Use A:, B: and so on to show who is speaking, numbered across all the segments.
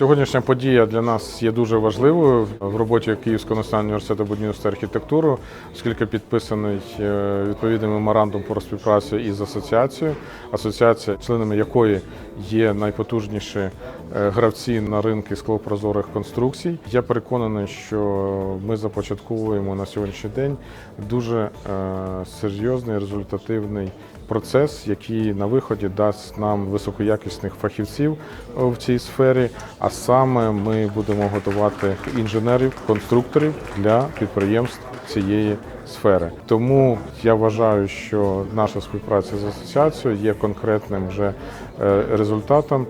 A: Сьогоднішня подія для нас є дуже важливою в роботі Київського національного університету будівництва архітектури, оскільки підписаний е, відповідний меморандум про співпрацю із асоціацією, асоціація, членами якої є найпотужніші гравці на ринку склопрозорих конструкцій. Я переконаний, що ми започатковуємо на сьогоднішній день дуже е, серйозний результативний процес, який на виході дасть нам високоякісних фахівців е, в цій сфері. А саме ми будемо готувати інженерів, конструкторів для підприємств цієї сфери. Тому я вважаю, що наша співпраця з асоціацією є конкретним вже е, результатом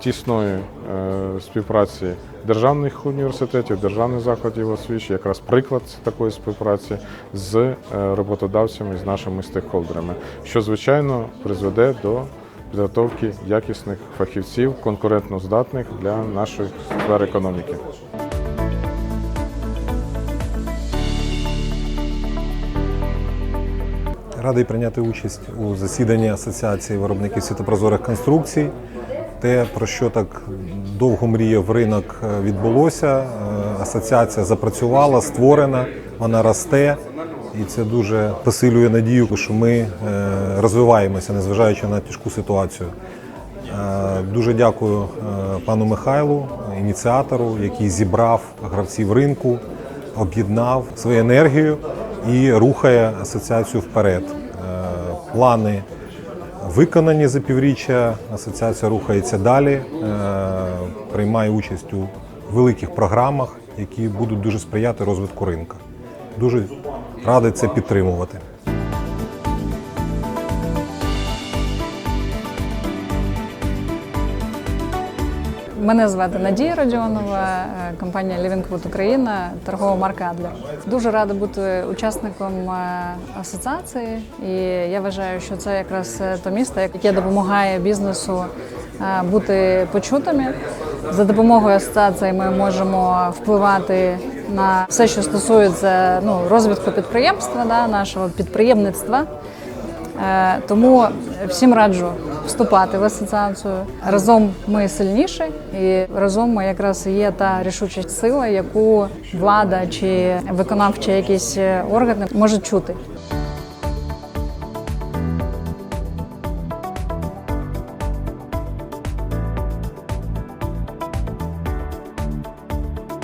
A: тісної е, співпраці державних університетів, державних закладів освіти, якраз приклад такої співпраці з е, роботодавцями, з нашими стейкхолдерами, що звичайно призведе до підготовки якісних фахівців, конкурентно здатних для нашої сфери економіки.
B: Радий прийняти участь у засіданні Асоціації виробників світопрозорих конструкцій. Те, про що так довго мріяв ринок, е, відбулося. Е, Асоціація запрацювала, створена, вона росте, і це дуже посилює надію, що ми е, розвиваємося, незважаючи на тяжку ситуацію. Дуже дякую пану Михайлу, ініціатору, який зібрав гравців ринку, об'єднав свою енергію і рухає асоціацію вперед. Плани виконані за півріччя. Асоціація рухається далі, е, приймає участь у великих програмах, які будуть дуже сприяти розвитку ринку. Дуже радий це підтримувати.
C: Мене звати Надія Родіонова, е, компанія Living Україна, торгова марка Адлер. Дуже рада бути учасником е, асоціації, і я вважаю, що це якраз е, то місто, яке допомагає бізнесу бути почутими. За допомогою асоціації ми можемо впливати на все, що стосується ну, розвитку підприємства, да, нашого підприємництва. Е, Тому всім раджу вступати в асоціацію. Разом ми сильніші, і разом ми якраз є та рішуча сила, яку влада чи виконавчі якісь органи можуть чути.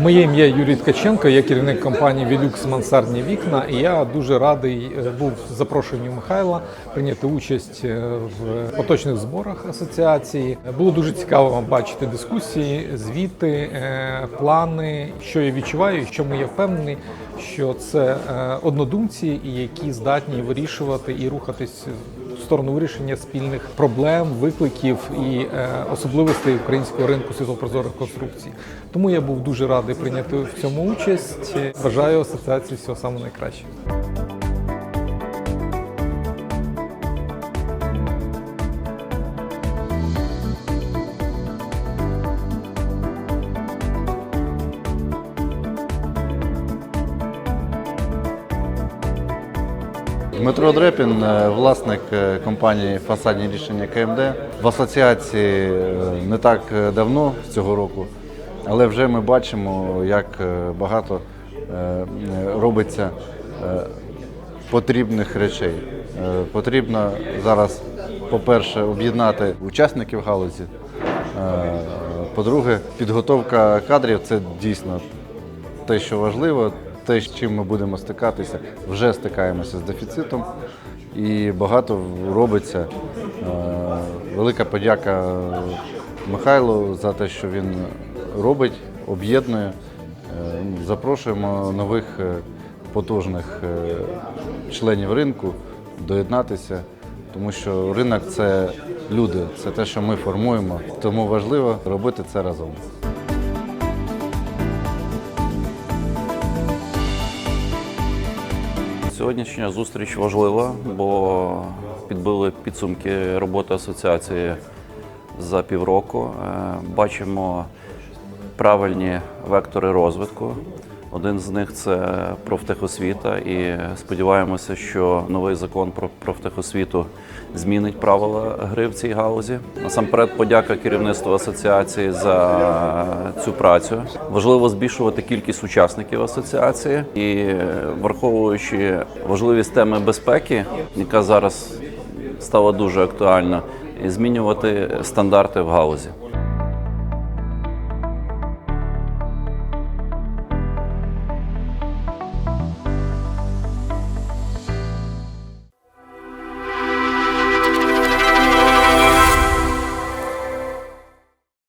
D: Моє ім'я Юрій Ткаченко, я керівник компанії Велюкс Мансардні вікна. І я дуже радий е, був запрошенню Михайла прийняти участь е, в поточних зборах асоціації. Було дуже цікаво вам бачити дискусії, звіти, е, плани, що я відчуваю, що ми є впевнені, що це однодумці, які здатні вирішувати і рухатись сторону вирішення спільних проблем, викликів і е, особливостей українського ринку світлопрозорих конструкцій. Тому я був дуже радий прийняти в цьому участь. Бажаю асоціації всього самого найкращого.
E: Дмитро Дрепін, е, власник е, компанії Фасадні рішення КМД. В асоціації е, не так давно цього року, але вже ми бачимо, як багато робиться потрібних речей. Потрібно зараз, по-перше, об'єднати учасників галузі. По-друге, підготовка кадрів це дійсно те, що важливо, те, з чим ми будемо стикатися, вже стикаємося з дефіцитом, і багато робиться. Е, Велика подяка Михайлу за те, що він робить, об'єднує. Е, Запрошуємо нових е, потужних членів ринку доєднатися, тому що ринок це люди, це те, що ми формуємо. Тому важливо робити це разом.
F: Сьогоднішня зустріч важлива, бо підбили підсумки роботи асоціації за півроку. Е, Бачимо правильні вектори розвитку. Один з них це профтехосвіта, і сподіваємося, що новий закон про профтехосвіту змінить правила гри в цій галузі. Насамперед, подяка керівництву асоціації за цю працю. Важливо збільшувати кількість учасників асоціації і враховуючи важливість теми безпеки, яка зараз стала дуже актуальна, змінювати стандарти в галузі.